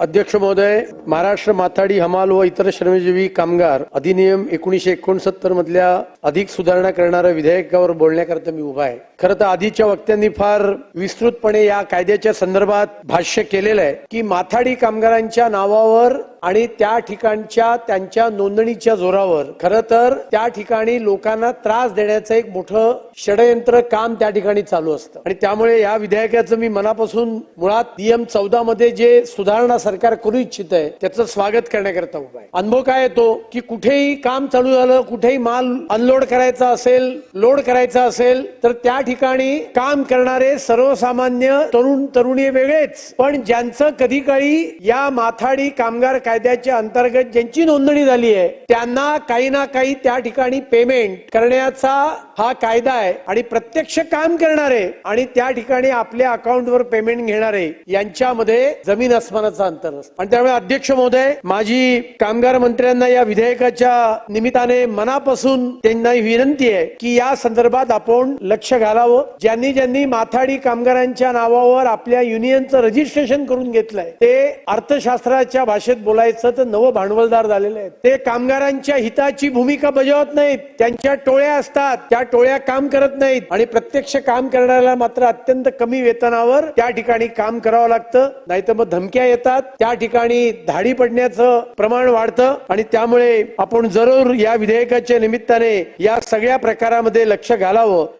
अध्यक्ष महोदय महाराष्ट्र माथाडी हमाल व इतर श्रमजीवी कामगार अधिनियम एकोणीशे एकोणसत्तर मधल्या अधिक सुधारणा करणाऱ्या विधेयकावर बोलण्याकरता मी उभा आहे. खरं तर आधीच्या वक्त्यांनी फार विस्तृतपणे या कायद्याच्या संदर्भात भाष्य केलेलं आहे की माथाडी कामगारांच्या नावावर आणि त्या ठिकाणच्या त्यांच्या नोंदणीच्या जोरावर खरं तर त्या ठिकाणी लोकांना त्रास देण्याचं एक मोठं षडयंत्र काम त्या ठिकाणी चालू असतं. आणि त्यामुळे या विधेयकाचं मी मनापासून मुळात नियम चौदा मध्ये जे सुधारणा सरकार करू इच्छित आहे त्याचं स्वागत करण्याकरता उभा आहे. अनुभव काय येतो की कुठेही काम चालू झालं कुठेही माल अनलोड करायचा असेल लोड करायचा असेल तर त्या ठिकाणी काम करणारे सर्वसामान्य तरुण तरुणी वेगळेच. पण ज्यांचं कधी काळी या माथाडी कामगार कायद्याच्या अंतर्गत ज्यांची नोंदणी झाली आहे त्यांना काही ना काही त्या ठिकाणी पेमेंट करण्याचा हा कायदा आहे आणि प्रत्यक्ष काम करणारे आणि त्या ठिकाणी आपल्या अकाउंटवर पेमेंट घेणारे यांच्यामध्ये जमीन आसमानाचा अंतर असतं. आणि त्यामुळे अध्यक्ष महोदय माझी कामगार मंत्र्यांना या विधेयकाच्या निमित्ताने मनापासून त्यांना विनंती आहे की या संदर्भात आपण लक्ष करावं. ज्यांनी ज्यांनी माथाडी कामगारांच्या नावावर आपल्या युनियनचं रजिस्ट्रेशन करून घेतलंय ते अर्थशास्त्राच्या भाषेत बोलायचं तर नवं भांडवलदार झालेले आहेत. ते कामगारांच्या हिताची भूमिका बजावत नाहीत. त्यांच्या टोळ्या असतात त्या टोळ्या काम करत नाहीत. आणि प्रत्यक्ष काम करणाऱ्याला मात्र अत्यंत कमी वेतनावर त्या ठिकाणी काम करावं लागतं. नाहीतर मग धमक्या येतात. त्या ठिकाणी धाडी पडण्याचं प्रमाण वाढतं. आणि त्यामुळे आपण जरूर या विधेयकाच्या निमित्ताने या सगळ्या प्रकारामध्ये लक्ष घालावं.